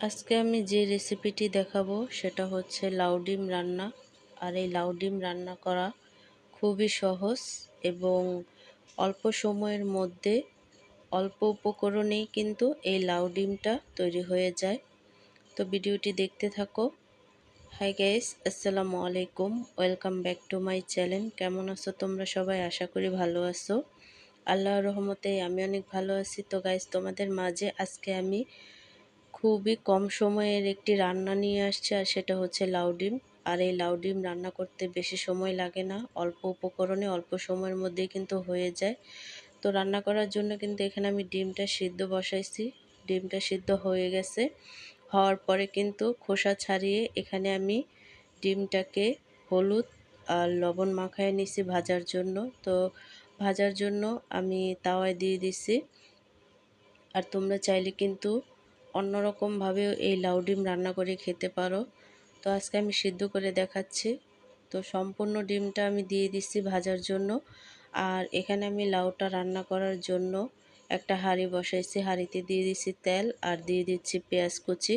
আজকে আমি যে রেসিপিটি দেখাবো সেটা হচ্ছে লাউ ডিম রান্না। আর এই লাউ ডিম রান্না করা খুবই সহজ এবং অল্প সময়ের মধ্যে অল্প উপকরণেই কিন্তু এই লাউ ডিমটা তৈরি হয়ে যায়। তো ভিডিওটি দেখতে থাকো। হাই গাইস, আসসালামু আলাইকুম। Welcome back to my channel. কেমন আছো তোমরা সবাই? আশা করি ভালো আছো। আল্লাহর রহমতে আমি অনেক ভালো আছি। তো গাইস, তোমাদের মাঝে আজকে আমি খুবই কম সময়ের একটি রান্না নিয়ে আসছে, আর সেটা হচ্ছে লাউ ডিম। আর এই লাউ ডিম রান্না করতে বেশি সময় লাগে না, অল্প উপকরণে অল্প সময়ের মধ্যেই কিন্তু হয়ে যায়। তো রান্না করার জন্য কিন্তু এখানে আমি ডিমটা সিদ্ধ বসাইছি। ডিমটা সিদ্ধ হয়ে গেছে। হওয়ার পরে কিন্তু খোসা ছাড়িয়ে এখানে আমি ডিমটাকে হলুদ আর লবণ মাখায় নিছি ভাজার জন্য। তো ভাজার জন্য আমি তাওয়ায় দিয়ে দিছি। আর তোমরা চাইলে কিন্তু অন্যরকমভাবেও এই লাউ ডিম রান্না করে খেতে পারো। তো আজকে আমি সিদ্ধ করে দেখাচ্ছি। তো সম্পূর্ণ ডিমটা আমি দিয়ে দিচ্ছি ভাজার জন্য। আর এখানে আমি লাউটা রান্না করার জন্য একটা হাঁড়ি বসাইছি। হাঁড়িতে দিয়ে দিচ্ছি তেল আর দিয়ে দিচ্ছি পেঁয়াজ কুচি।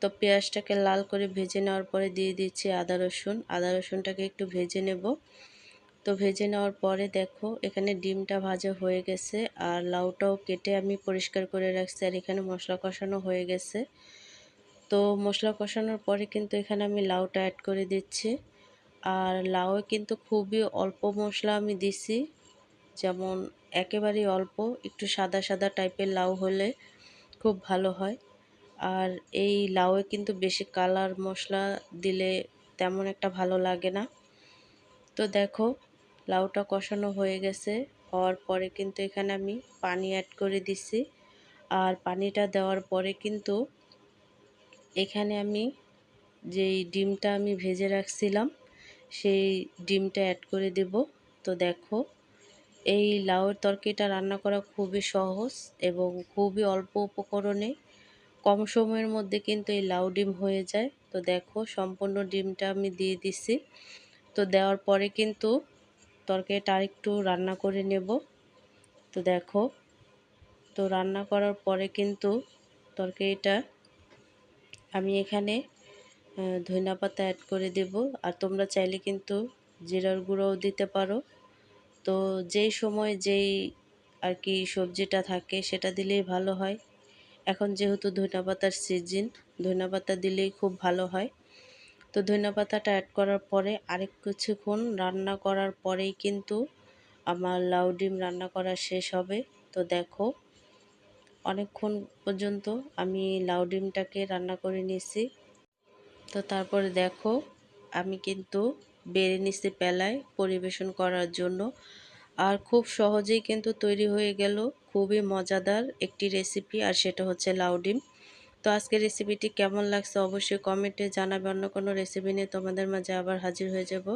তো পেঁয়াজটাকে লাল করে ভেজে নেওয়ার পরে দিয়ে দিচ্ছি আদা রসুন। আদা রসুনটাকে একটু ভেজে নেব। তো ভেজে নেওয়ার পরে দেখো, এখানে ডিমটা ভাজা হয়ে গেছে আর লাউটাও কেটে আমি পরিষ্কার করে রাখছি আর এখানে মশলা কষানো হয়ে গেছে। তো মশলা কষানোর পরে কিন্তু এখানে আমি লাউটা অ্যাড করে দিচ্ছি আর লাউ কিন্তু খুবই অল্প মশলা আমি দিছি, যেমন একেবারেই অল্প, একটু সাদা সাদা টাইপের লাউ হলে খুব ভালো হয়। আর এই লাউয়ে কিন্তু বেশি কালার মশলা দিলে তেমন একটা ভালো লাগে না। তো দেখো লাউটা কষানো হয়ে গেছে। হওয়ার পরে কিন্তু এখানে আমি পানি অ্যাড করে দিছি। আর পানিটা দেওয়ার পরে কিন্তু এখানে আমি যেই ডিমটা আমি ভেজে রাখছিলাম, সেই ডিমটা অ্যাড করে দেব। তো দেখো, এই লাউয়ের তরকারিটা রান্না করা খুবই সহজ এবং খুবই অল্প উপকরণে কম সময়ের মধ্যে কিন্তু এই লাউ ডিম হয়ে যায়। তো দেখো, সম্পূর্ণ ডিমটা আমি দিয়ে দিছি। তো দেওয়ার পরে কিন্তু তরকারিটা আরেকটু রান্না করে নেব। তো দেখো, তো রান্না করার পরে কিন্তু তরকারিটা আমি এখানে ধনিয়া পাতা অ্যাড করে দেব। আর তোমরা চাইলে কিন্তু জিরার গুঁড়োও দিতে পারো। তো যেই সময় যেই আর কি সবজিটা থাকে সেটা দিলেই ভালো হয়। এখন যেহেতু ধনিয়া পাতার সিজন ধনিয়া পাতা দিলেই খুব ভালো হয়। তো ধনিয়া পাতাটা অ্যাড করার পরে আরেক কিছুক্ষণ রান্না করার পরেই কিন্তু আমার লাউ ডিম রান্না করা শেষ হবে। তো দেখো, অনেকক্ষণ পর্যন্ত আমি লাউ ডিমটাকে রান্না করে নিয়েছি। তো তারপরে দেখো, আমি কিন্তু বেড়ে নিছি পেলায় পরিবেশন করার জন্য। আর খুব সহজেই কিন্তু তৈরি হয়ে গেল, খুবই মজাদার একটি রেসিপি আর সেটা হচ্ছে লাউ ডিম। তো আজকের রেসিপিটি কেমন লাগছে অবশ্যই কমেন্টে জানাবে। অন্য কোনো রেসিপি নিয়ে তোমাদের মাঝে আবার হাজির হয়ে যাব।